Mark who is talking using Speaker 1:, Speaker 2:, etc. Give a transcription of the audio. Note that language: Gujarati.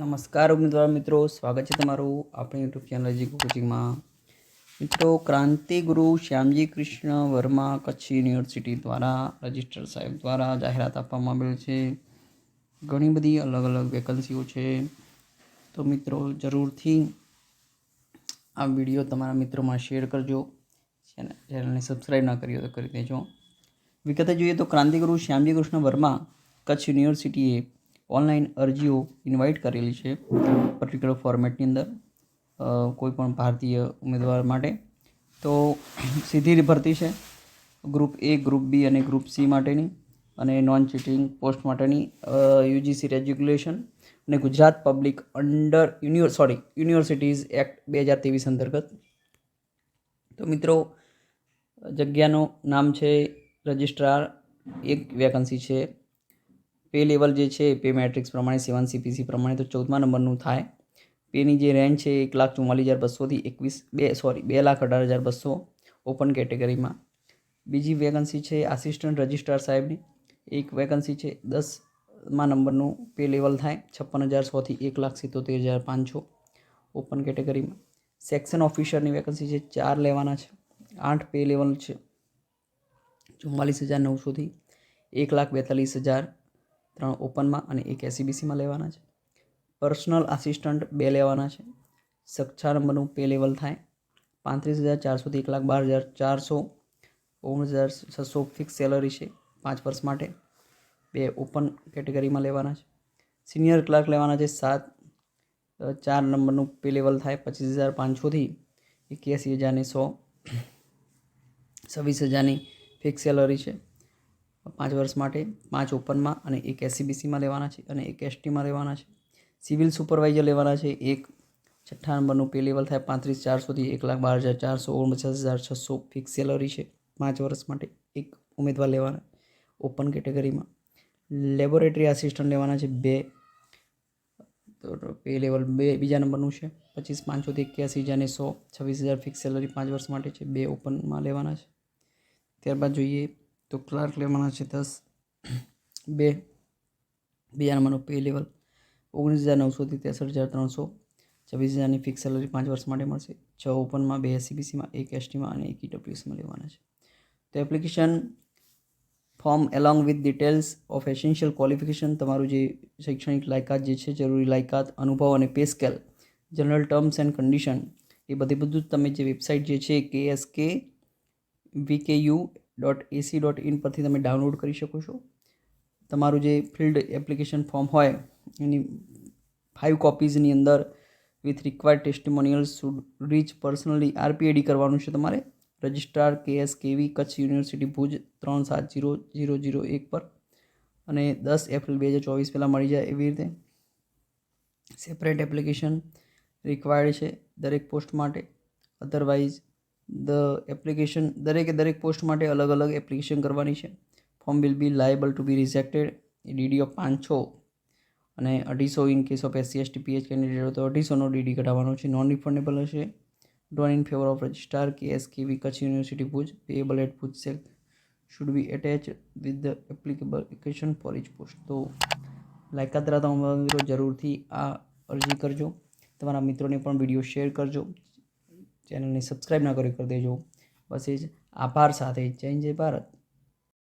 Speaker 1: નમસ્કાર ઉમેદવાર મિત્રો, સ્વાગત છે તમારું આપણી યુટ્યુબ ચેનલ જી કોચિંગમાં મિત્રો ક્રાંતિગુરુ શ્યામજી કૃષ્ણ વર્મા કચ્છ યુનિવર્સિટી દ્વારા રજિસ્ટર સાહેબ દ્વારા જાહેરાત આપવામાં આવેલ છે. ઘણી બધી અલગ અલગ વેકન્સીઓ છે. તો મિત્રો, જરૂરથી આ વીડિયો તમારા મિત્રોમાં શેર કરજો. ચેનલ ચેનલને સબસ્ક્રાઈબ ના કરી તો કરી દેજો. વિગતે જોઈએ તો ક્રાંતિગુરુ શ્યામજી કૃષ્ણ વર્મા કચ્છ યુનિવર્સિટીએ ઓનલાઈન અરજીઓ ઇન્વાઇટ કરેલી છે પર્ટિક્યુલર ફોર્મેટની અંદર કોઈપણ કોઈ પણ ભારતીય ઉમેદવાર માટે. તો સીધી ભરતી છે. ગ્રુપ એ ગ્રુપ બી અને ગ્રુપ સી માટેની અને નોન ચીટિંગ પોસ્ટ માટેની યુજીસી રેગ્યુલેશન અને Gujarat public under universe sorry universities act બે હજાર ત્રેવીસ અંતર્ગત. તો મિત્રો, જગ્યાનું નામ છે રજિસ્ટ્રાર એક વેકન્સી છે. પે લેવલ જે છે પે મેટ્રિક્સ પ્રમાણે સેવન સીપીસી પ્રમાણે તો ચૌદમા નંબરનું થાય. પેની જે રેન્જ છે, એક લાખ ચુમ્માલીસ હજાર બસોથી એકવીસ, બે સોરી બે લાખ અઢાર હજાર બસો ઓપન કેટેગરીમાં બીજી વેકન્સી છે આસિસ્ટન્ટ રજિસ્ટ્રાર સાહેબની. એક વેકન્સી છે, દસમા નંબરનું પે લેવલ થાય, છપ્પન હજાર સોથી એક લાખ સિત્તોતેર હજાર પાંચસો ઓપન કેટેગરીમાં સેક્શન ઓફિસરની વેકન્સી છે, ચાર લેવાના છે, આઠ પે લેવલ છે ચુમ્માલીસ હજાર નવસોથી એક લાખ બેતાલીસ હજાર ત્રણ ઓપનમાં અને એક એસીબીસીમાં લેવાના છે. પર્સનલ આસિસ્ટન્ટ બે લેવાના છે. સક્ષા નંબરનું પે લેવલ થાય. પાંત્રીસ હજાર ચારસોથી એક લાખ બાર હજાર ચારસો. ઓગણીસ હજાર છસો ફિક્સ સેલરી છે પાંચ વર્ષ માટે. બે ઓપન કેટેગરીમાં લેવાના છે. સિનિયર ક્લાર્ક લેવાના છે સાત. ચાર નંબરનું પે લેવલ થાય પચીસ હજાર પાંચસોથી એક્યાસી હજારની સો. છવ્વીસ હજારની ફિક્સ સેલરી છે. પાંચ વર્ષ માટે, પાંચ ઓપનમાં અને એક એસસીબીસીમાં લેવાના છે અને એક એસટીમાં લેવાના છે. સિવિલ સુપરવાઇઝર લેવાના છે. એક છઠ્ઠા નંબરનું પે લેવલ થાય પાંત્રીસ ચારસોથી એક લાખ બાર હજાર ચારસો ઓગણપચાસ હજાર છસો ફિક્સ સેલરી છે પાંચ વર્ષ માટે એક ઉમેદવાર લેવાના ઓપન કેટેગરીમાં. લેબોરેટરી આસિસ્ટન્ટ લેવાના છે બે, તો પે લેવલ બે બીજા નંબરનું છે પચીસ પાંચસોથી એક્યાસી હજારને સો છવ્વીસ હજાર ફિક્સ સેલરી પાંચ વર્ષ માટે છે, બે ઓપનમાં લેવાના છે. ત્યારબાદ જોઈએ તો ક્લાર્ક લેવાના છે દસ, બે બીજા નંબરનું પે લેવલ. ઓગણીસ હજાર નવસોથી ત્રેસઠ હજાર ત્રણસો. છવ્વીસ હજારની ફિક્સ સેલરી પાંચ વર્ષ માટે મળશે. છ ઓપનમાં, બે એસસીબીસીમાં, એક એસટીમાં અને એક ઈડબ્લ્યુએસમાં લેવાના છે. તો application form along with details of essential qualification તમારું જે શૈક્ષણિક લાયકાત જે છે, જરૂરી લાયકાત, અનુભવ અને pay scale general terms and condition એ બધી બધું જ તમે જે વેબસાઇટ જે છે કે K S KVU dot AC dot in પરથી તમે ડાઉનલોડ કરી શકો છો. તમારું જે ફિલ્ડ એપ્લિકેશન ફોર્મ હોય, એની ફાઇવ કોપીઝની અંદર with required testimonial should reach personally RPAD કરવાનું છે તમારે. રજિસ્ટ્રાર કે એસ કેવી કચ્છ યુનિવર્સિટી ભુજ ત્રણ સાત જીરો જીરો જીરો એક પર. અને દસ એપ્રિલ બે હજાર ચોવીસ પહેલાં મળી જાય એવી રીતે. સેપરેટ એપ્લિકેશન રિક્વાયર્ડ છે દરેક પોસ્ટ માટે. અધરવાઇઝ ધ એપ્લિકેશન દરેકે દરેક પોસ્ટ માટે અલગ અલગ એપ્લિકેશન કરવાની છે. Form will be liable to be rejected. DD of પાંચસો અને અઢીસો in case of SC ST PH candidate હોય તો અઢીસોનો ડીડી કઢાવવાનો છે. નોન રિફંડેબલ હશે drawn in favour of registrar K S KV Kutch university Bhuj. Payable at Bhuj cell should be attach with the applicable application for each post તો લાયકાત ધરાવતા મિત્રો જરૂરથી આ અરજી કરજો. તમારા મિત્રોને પણ વીડિયો શેર કરજો. ચેનલને સબસ્ક્રાઈબ ના કરી કરી દેજો. બસ એ જ. આભાર સાથે. જય જય ભારત.